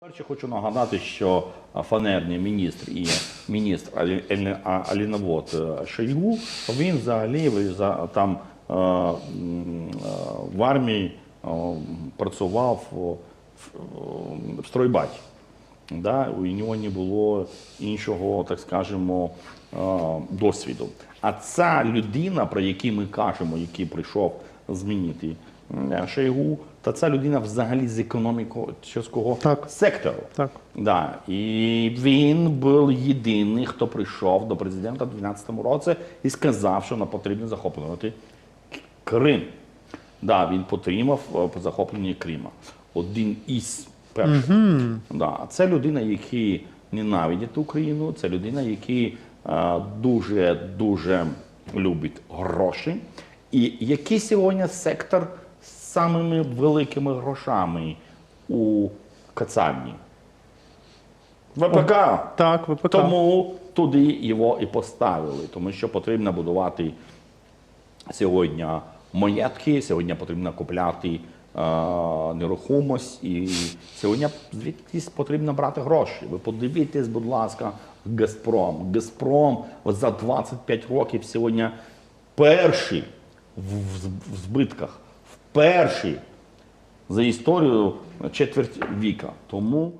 Перше хочу нагадати, що фанерний міністр і міністр Алі- Елі- Аліновод е, Шойгу, він взагалі там е, е, в армії працював в, стройбаті. У нього не було іншого, так скажемо, досвіду. А ця людина, про яку ми кажемо, який прийшов змінити Шойгу, та ця людина взагалі з Так. сектору. Так. Да. І він був єдиний, хто прийшов до президента в 2012 році і сказав, що нам потрібно захоплювати Крим. Да, він підтримав е, захоплення Крима. Один із перших. Да. Це людина, який ненавидить Україну, це людина, який е, дуже дуже любить гроші. І який сьогодні сектор з самими великими грошами у Кацапні? ВПК. Так, ВПК. Тому туди його і поставили, тому що потрібно будувати сьогодні маєтки, сьогодні потрібно купляти е, нерухомість, і сьогодні звідкись потрібно брати гроші. Ви подивіться, будь ласка, Газпром. Газпром за 25 років сьогодні перший в, в- в збитках, перший за історію четверть віка. Тому